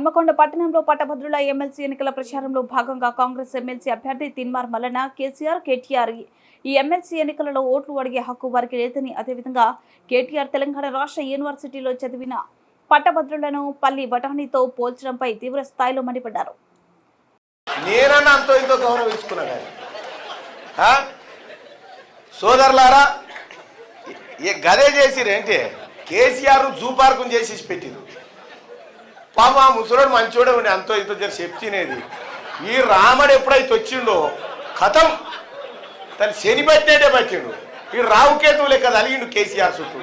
హన్మకొండ పట్టణంలో పట్టభద్రుల ఎమ్మెల్సీ ఎన్నికల ప్రచారంలో భాగంగా కాంగ్రెస్ ఎమ్మెల్సీ అభ్యర్థి తిన్మార్ మల్లన కేసీఆర్ కేటీఆర్ ఈ ఎమ్మెల్సీ ఎన్నికలలో ఓట్లు అడిగే హక్కు వారికి లేదని అదేవిధంగా కేటీఆర్ తెలంగాణ రాష్ట్ర యూనివర్సిటీలో చదివిన పట్టభద్రులను పల్లి బఠానీతో పోల్చడంపై తీవ్ర స్థాయిలో మండిపడ్డారు. సోదరులారా గదే చేసిరేంటి కేసీఆర్ జూ చేసేసి పెట్టిరు పాప ఆ ముసలోడు మంచోడే ఉండి అంతో ఇంత జర చెప్తినేది ఈ రాముడు ఎప్పుడైతే వచ్చిండో కథం తను శని పట్టినట్టే పట్టిండు. ఈ రావుకేతువు లెక్క అలిగిండు కేసీఆర్ చుట్టూ.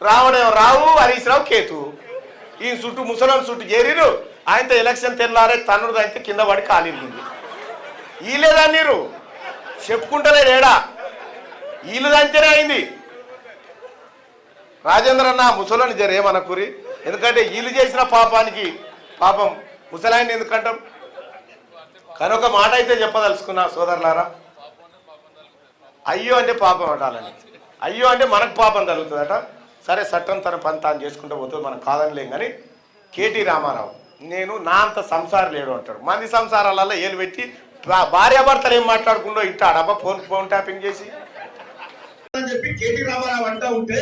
రావడం రావు హరీష్ రావు కేతు. ఈ చుట్టూ ముసలం చుట్టూ చేరిరు. ఆయనతో ఎలక్షన్ తెల్లారే తన్నుడు అయితే కింద పడి కాలింది వీళ్ళేదా నీరు చెప్పుకుంటలేడు ఏడా వీళ్ళు దంతేనే అయింది. రాజేంద్ర అన్న ముసలోని జరేమనకురి ఎందుకంటే వీళ్ళు చేసిన పాపానికి పాపం ముసలాయన ఎందుకంటాం? కానీ ఒక మాట అయితే చెప్పదలుచుకున్నా సోదరులారా అయ్యో అంటే పాపం అటాలని అయ్యో అంటే మనకు పాపం కలుగుతుందట సరే చట్టం తన పని తాను చేసుకుంటూ పోతుంది మనం కాదనిలేం కానీ కేటీ రామారావు నేను నా అంత సంసారం లేడు అంటాడు. మంది సంసారాలలో ఏలు పెట్టి భార్యాభర్తలు ఏం మాట్లాడుకుంటూ ఇంటాడబ్బా ఫోన్ ఫోన్ ట్యాపింగ్ చేసి. అని చెప్పి కేటీ రామారావు అంటా ఉంటే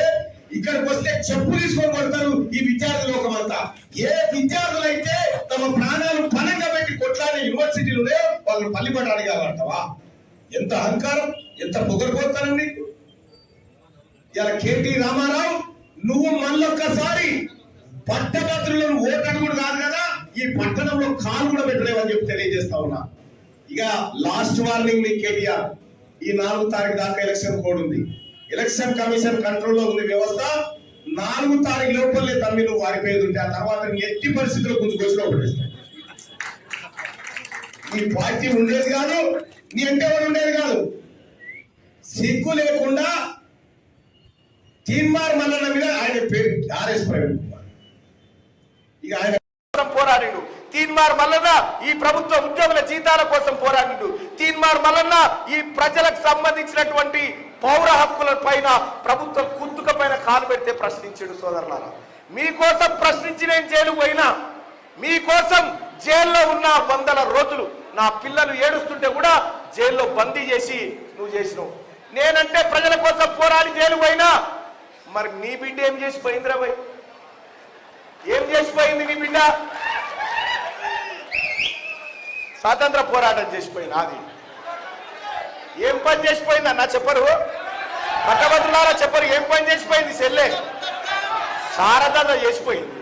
ఇక్కడికి వస్తే చెప్పు తీసుకొని కొడతారు ఈ విద్యార్థి లోకం అంతా ఏ విద్యార్థులు అయితే తమ ప్రాణాలు పనంగా పెట్టి కొట్లాడే యూనివర్సిటీలునే వాళ్ళు పల్లిపట అడిగారంటవా? ఎంత అహంకారం ఎంత పొగరుకోతానం నీకు? ఇలా కేటీ రామారావు నువ్వు మళ్ళొక్కసారి పట్టభద్రులను ఓటడుగుడు కాదు కదా ఈ పట్టణంలో కాలు కూడా పెట్టలేవని చెప్పి తెలియజేస్తా ఉన్నా. ఇక లాస్ట్ వార్నింగ్ మీ కేటీఆర్. ఈ నాలుగు తారీఖు దాకా ఎలక్షన్ కోడ్ ఉంది. ఎలక్షన్ కమిషన్ కంట్రోల్లో ఉంది వ్యవస్థ. నాలుగు తారీఖు లోపలే తమ్మి నువ్వు వారిపోయేది ఉంటే ఆ తర్వాత ఎట్టి పరిస్థితుల్లో గుంజుకొచ్చిన నీ పార్టీ ఉండేది కాదు నీ అంటే ఎవరు ఉండేది కాదు. సిగ్గు లేకుండా తీన్మార్ మల్లన్న మీద ఆయన పేరు ఆర్ఎస్ ప్రవీణ్ కుమార్. ఇక ఆయన పోరాడిండు. తీన్మార్ మల్లన్న ఈ ప్రభుత్వ ఉద్యోగుల జీతాల కోసం పోరాడిండు. తీన్మార్ మల్లన్న ఈ ప్రజలకు సంబంధించినటువంటి పౌర హక్కుల పైన ప్రభుత్వం కుత్తుక పైన కాలు పెడితే ప్రశ్నించాడు సోదరులారా. మీకోసం ప్రశ్నించి నేను జైలు పోయినా మీకోసం జైల్లో ఉన్న వందల రోజులు నా పిల్లలు ఏడుస్తుంటే కూడా జైల్లో బందీ చేసి నువ్వు చేసినావు. నేనంటే ప్రజల కోసం పోరాడి జైలు పోయినా మరి నీ బిడ్డ ఏం చేసిపోయిందిరా భయ్ ఏం చేసిపోయింది నీ బిడ్డ? స్వాతంత్ర పోరాటం చేసిపోయినా అది ఏం పని చేసిపోయింది అన్న చెప్పరు? పట్టభద్రులారా చెప్పరు ఏం పని చేసిపోయింది? సెల్లే. సారదా చేసిపోయింది.